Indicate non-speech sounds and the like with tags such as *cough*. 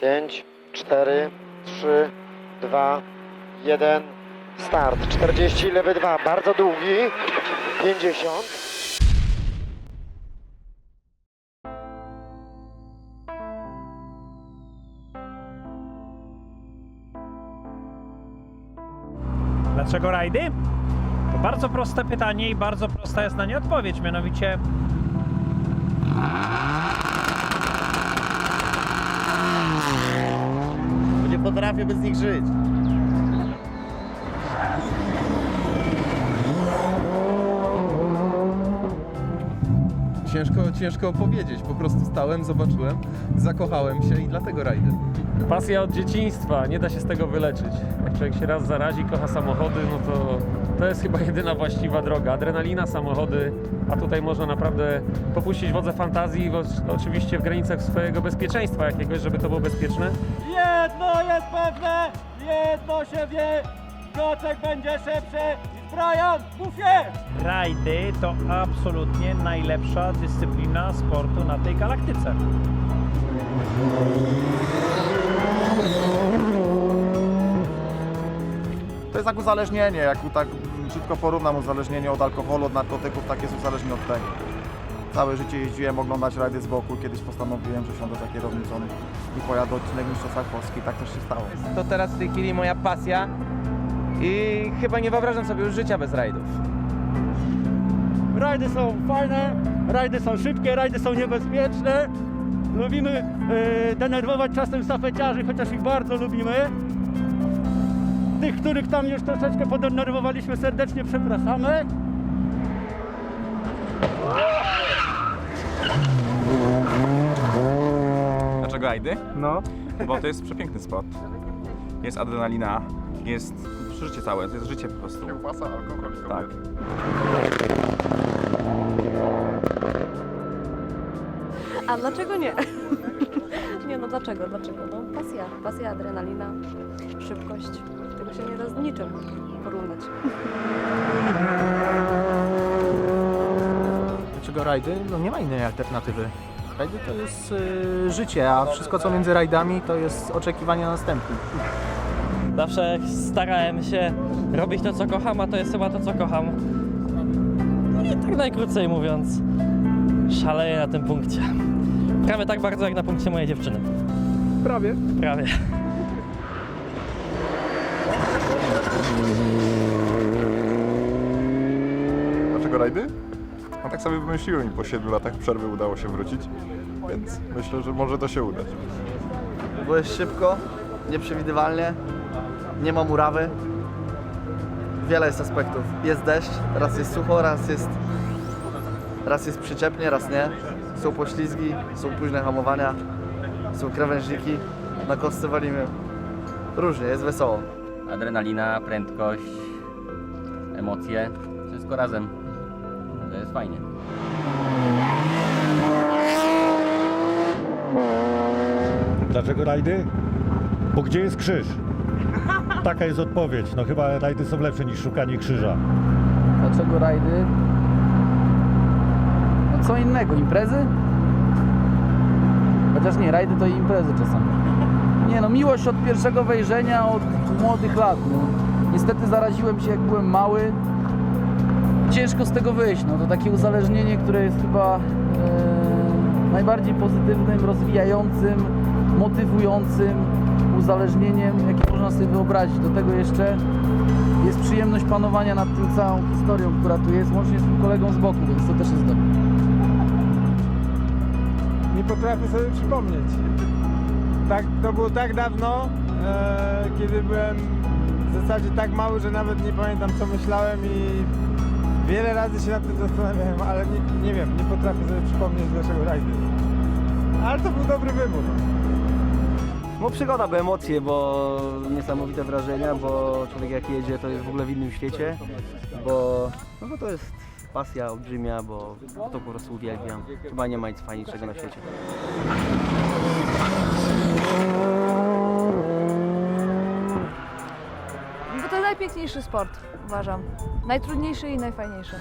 5, 4, 3, 2, 1. Start. 40, lewy 2, bardzo długi. 50. Dlaczego rajdy? To bardzo proste pytanie i bardzo prosta jest na nie odpowiedź, mianowicie potrafię bez nich żyć. Ciężko, ciężko powiedzieć. Po prostu stałem, zobaczyłem, zakochałem się i dlatego rajdy. Pasja od dzieciństwa, nie da się z tego wyleczyć. Jak człowiek się raz zarazi, kocha samochody, no to to jest chyba jedyna właściwa droga. Adrenalina, samochody, a tutaj można naprawdę popuścić wodze fantazji, oczywiście w granicach swojego bezpieczeństwa jakiegoś, żeby to było bezpieczne. Jedno jest pewne, jedno się wie, Koczek będzie szybszy w bufie! rajdy to absolutnie najlepsza dyscyplina sportu na tej galaktyce. To jest jak uzależnienie, jak u- tak brzydko porównam uzależnienie od alkoholu, od narkotyków, tak jest uzależnienie od tego. Całe życie jeździłem oglądać rajdy z boku, kiedyś postanowiłem, że siądę za kierownicą i pojadę odcinek Mistrzostwa Polski, tak też się stało. To teraz w tej chwili moja pasja i chyba nie wyobrażam sobie już życia bez rajdów. Rajdy są fajne, rajdy są szybkie, rajdy są niebezpieczne. Lubimy e, denerwować czasem stafeciarzy, chociaż ich bardzo lubimy. Tych, których tam już troszeczkę podenerwowaliśmy, serdecznie przepraszamy. Dlaczego rajdy? No. Bo to jest przepiękny sport. Jest adrenalina, jest życie całe, to jest życie po prostu. Kiełbasa, alkohol, Tak. A dlaczego nie? *laughs* nie no dlaczego, dlaczego? No pasja, pasja, adrenalina, szybkość. Tego się nie da z niczym porównać. Dlaczego rajdy? No nie ma innej alternatywy. Rajdy to jest y, życie, a wszystko co między rajdami to jest oczekiwanie na następny. Zawsze starałem się robić to, co kocham, a to jest chyba to, co kocham. No i tak najkrócej mówiąc, szaleję na tym punkcie. Prawie tak bardzo, jak na punkcie mojej dziewczyny. Prawie. Prawie. Dlaczego rajdy? No tak sobie wymyśliłem i po 7 latach przerwy udało się wrócić, więc myślę, że może to się udać. Bo jest szybko, nieprzewidywalnie, nie ma murawy. Wiele jest aspektów. Jest deszcz, raz jest sucho, raz jest, raz jest przyczepnie, raz nie. Są poślizgi, są późne hamowania, są krawężniki, na kostce walimy. Różnie, jest wesoło. Adrenalina, prędkość, emocje, wszystko razem. To jest fajnie. Dlaczego rajdy? Bo gdzie jest krzyż? Taka jest odpowiedź. No chyba rajdy są lepsze niż szukanie krzyża. Dlaczego rajdy? Co innego, imprezy? Chociaż nie, rajdy to i imprezy czasami. Nie no, miłość od pierwszego wejrzenia, od młodych lat. No. Niestety zaraziłem się jak byłem mały. Ciężko z tego wyjść, no to takie uzależnienie, które jest chyba e, najbardziej pozytywnym, rozwijającym, motywującym uzależnieniem, jakie można sobie wyobrazić. Do tego jeszcze jest przyjemność panowania nad tym całą historią, która tu jest, łącznie z tym kolegą z boku, więc to też jest dobre. Nie potrafię sobie przypomnieć. Tak, to było tak dawno, e, kiedy byłem w zasadzie tak mały, że nawet nie pamiętam co myślałem i wiele razy się nad tym zastanawiałem, ale nie, nie wiem, nie potrafię sobie przypomnieć dlaczego rajdy. Ale to był dobry wybór. Bo przygoda, bo emocje, bo niesamowite wrażenia, bo człowiek jak jedzie to jest w ogóle w innym świecie, bo, no bo to jest pasja olbrzymia, bo to po prostu uwielbiam. Chyba nie ma nic fajniejszego na świecie. Bo to najpiękniejszy sport, uważam. Najtrudniejszy i najfajniejszy.